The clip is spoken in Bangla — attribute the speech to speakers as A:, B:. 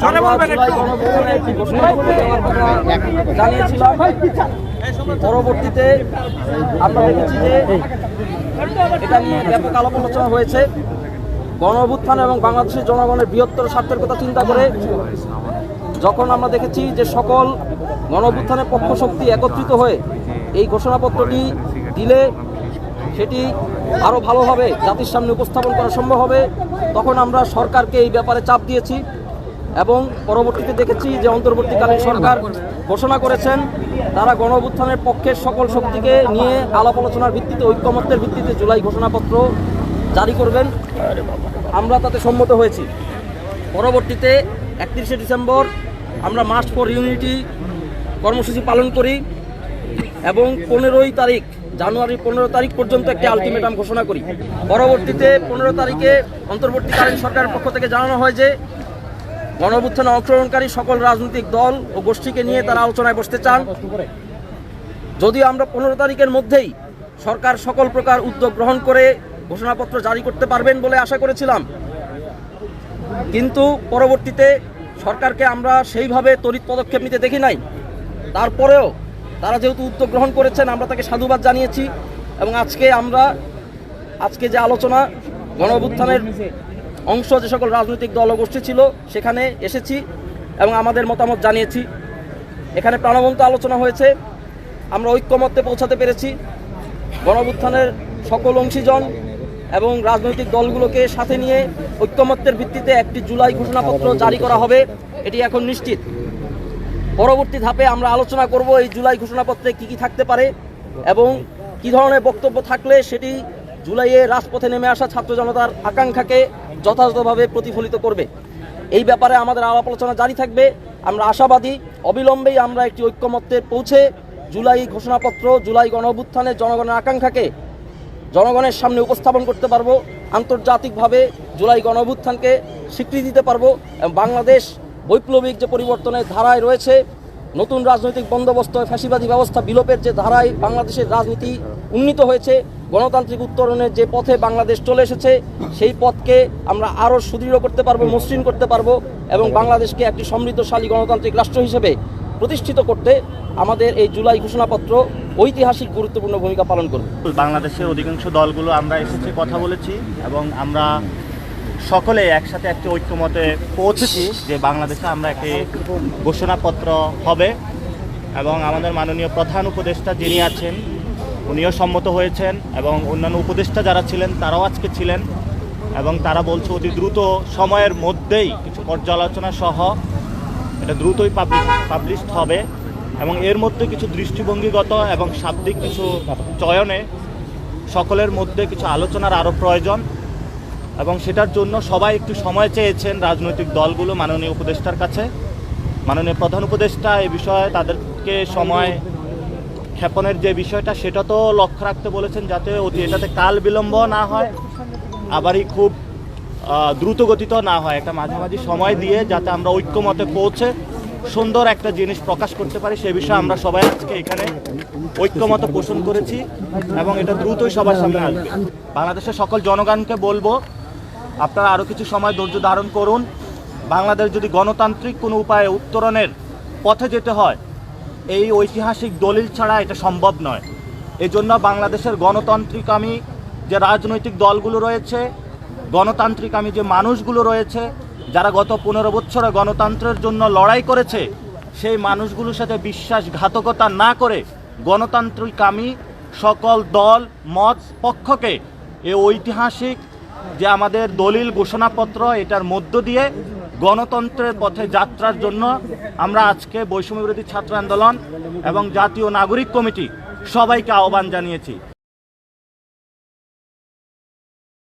A: জুলাই গণঅভ্যুত্থানে একটি। জানিয়েছিলাম পরবর্তীতে আমরা দেখেছি যে এটা নিয়ে ব্যাপক আলাপ আলোচনা হয়েছে, গণ অভ্যুত্থান এবং বাংলাদেশের জনগণের বৃহত্তর স্বার্থের কথা চিন্তা করে যখন আমরা দেখেছি যে সকল গণ অভ্যুত্থানের পক্ষ শক্তি একত্রিত হয়ে এই ঘোষণাপত্রটি দিলে সেটি আরও ভালোভাবে জাতির সামনে উপস্থাপন করা সম্ভব হবে, তখন আমরা সরকারকে এই ব্যাপারে চাপ দিয়েছি। এবং পরবর্তীতে দেখেছি যে অন্তর্বর্তীকালীন সরকার ঘোষণা করেছেন, তারা গণ অভ্যুত্থানের পক্ষের সকল শক্তিকে নিয়ে আলাপ আলোচনার ভিত্তিতে, ঐক্যমত্যের ভিত্তিতে জুলাই ঘোষণাপত্র জারি করবেন। আমরা তাতে সম্মত হয়েছি। পরবর্তীতে একত্রিশে ডিসেম্বর আমরা মার্চ ফর ইউনিটি কর্মসূচি পালন করি এবং পনেরোই তারিখ জানুয়ারি পনেরো তারিখ পর্যন্ত একটি আলটিমেটাম ঘোষণা করি। পরবর্তীতে পনেরো তারিখে অন্তর্বর্তীকালীন সরকারের পক্ষ থেকে জানানো হয় যে গণঅভ্যুত্থানে অংশগ্রহণকারী সকল রাজনৈতিক দল ও গোষ্ঠীকে নিয়ে তারা আলোচনায় বসতে চান। যদিও আমরা পনেরো তারিখের মধ্যেই সরকার সকল প্রকার উদ্যোগ গ্রহণ করে ঘোষণাপত্র জারি করতে পারবেন বলে আশা করেছিলাম। কিন্তু পরবর্তীতে সরকারকে আমরা সেইভাবে তড়িৎ পদক্ষেপ নিতে দেখি নাই। তারপরেও তারা যেহেতু উদ্যোগ গ্রহণ করেছেন, আমরা তাকে সাধুবাদ জানিয়েছি এবং আজকে আমরা, আজকে যে আলোচনা গণ অংশ যে সকল রাজনৈতিক দল গোষ্ঠী ছিল, সেখানে এসেছি এবং আমাদের মতামত জানিয়েছি। এখানে প্রাণবন্ত আলোচনা হয়েছে, আমরা ঐক্যমত্যে পৌঁছাতে পেরেছি। গণঅভ্যুত্থানের সকল অংশীজন এবং রাজনৈতিক দলগুলোকে সাথে নিয়ে ঐক্যমত্যের ভিত্তিতে একটি জুলাই ঘোষণাপত্র জারি করা হবে, এটি এখন নিশ্চিত। পরবর্তী ধাপে আমরা আলোচনা করব এই জুলাই ঘোষণাপত্রে কি কি থাকতে পারে এবং কি ধরনের বক্তব্য থাকলে সেটি জুলাইয়ে রাজপথে নেমে আসা ছাত্র জনতার আকাঙ্ক্ষাকে যথাযথভাবে প্রতিফলিত করবে। এই ব্যাপারে আমাদের আলাপ আলোচনা জারি থাকবে। আমরা আশাবাদী, অবিলম্বেই আমরা একটি ঐক্যমত্যে পৌঁছে জুলাই ঘোষণাপত্র, জুলাই গণ অভ্যুত্থানে জনগণের আকাঙ্ক্ষাকে জনগণের সামনে উপস্থাপন করতে পারব, আন্তর্জাতিকভাবে জুলাই গণ অভ্যুত্থানকে স্বীকৃতি দিতে পারব এবং বাংলাদেশ বৈপ্লবিক যে পরিবর্তনের ধারায় রয়েছে নতুন রাজনৈতিক বন্দোবস্ত, ফ্যাসিবাদী ব্যবস্থা, বিলোপের যে ধারায় বাংলাদেশের রাজনীতি উন্নীত হয়েছে, গণতান্ত্রিক উত্তরণের যে পথে বাংলাদেশ চলে এসেছে, সেই পথকে আমরা আরও সুদৃঢ় করতে পারব, মসৃণ করতে পারব এবং বাংলাদেশকে একটি সমৃদ্ধশালী গণতান্ত্রিক রাষ্ট্র হিসেবে প্রতিষ্ঠিত করতে আমাদের এই জুলাই ঘোষণাপত্র ঐতিহাসিক গুরুত্বপূর্ণ ভূমিকা পালন করবে।
B: বাংলাদেশের অধিকাংশ দলগুলো আমরা এসেছি, কথা বলেছি এবং আমরা সকলে একসাথে একটি ঐক্যমতে পৌঁছেছি যে বাংলাদেশে আমরা একটি ঘোষণাপত্র হবে এবং আমাদের মাননীয় প্রধান উপদেষ্টা যিনি আছেন, উনিও সম্মত হয়েছেন এবং অন্যান্য উপদেষ্টা যারা ছিলেন, তারাও আজকে ছিলেন এবং তারা বলছে অতি দ্রুত সময়ের মধ্যেই কিছু পর্যালোচনা সহ এটা দ্রুতই পাবলিশ পাবলিশড হবে এবং এর মধ্যে কিছু দৃষ্টিভঙ্গিগত এবং শাব্দিক কিছু চয়নে সকলের মধ্যে কিছু আলোচনার আরও প্রয়োজন। এবং সেটার জন্য সবাই একটু সময় চেয়েছেন রাজনৈতিক দলগুলো মাননীয় উপদেষ্টার কাছে। মাননীয় প্রধান উপদেষ্টা এই বিষয়ে তাদেরকে সময় ক্ষেপণের যে বিষয়টা সেটা তো লক্ষ্য রাখতে বলেছেন যাতে অতি এটাতে কাল বিলম্ব না হয় আবারই খুব আহ, দ্রুত গতিত না হয়। একটা মাঝামাঝি সময় দিয়ে যাতে আমরা ঐক্যমতে পৌঁছে সুন্দর একটা জিনিস প্রকাশ করতে পারি সে বিষয়ে আমরা সবাই আজকে এখানে ঐক্যমত পোষণ করেছি এবং এটা দ্রুতই সবার সামনে আসবে। বাংলাদেশের সকল জনগণকে বলব আপনারা আরও কিছু সময় ধৈর্য ধারণ করুন। বাংলাদেশ যদি গণতান্ত্রিক কোনো উপায়ে উত্তরণের পথে যেতে হয়, এই ঐতিহাসিক দলিল ছাড়া এটা সম্ভব নয়। এজন্য বাংলাদেশের গণতান্ত্রিক আমি যে রাজনৈতিক দলগুলো রয়েছে, গণতান্ত্রিক আমি যে মানুষগুলো রয়েছে, যারা গত পনেরো বছরে গণতন্ত্রের জন্য লড়াই করেছে, সেই মানুষগুলোর সাথে বিশ্বাসঘাতকতা না করে গণতান্ত্রিকামী সকল দল, মত, পক্ষকে এ ঐতিহাসিক যে আমাদের দলিল ঘোষণাপত্র এটার মধ্য দিয়ে গণতন্ত্রের পথে যাত্রার জন্য আমরা আজকে বৈষম্য বিরোধী ছাত্র আন্দোলন এবং জাতীয় নাগরিক কমিটি সবাইকে আহ্বান জানিয়েছি।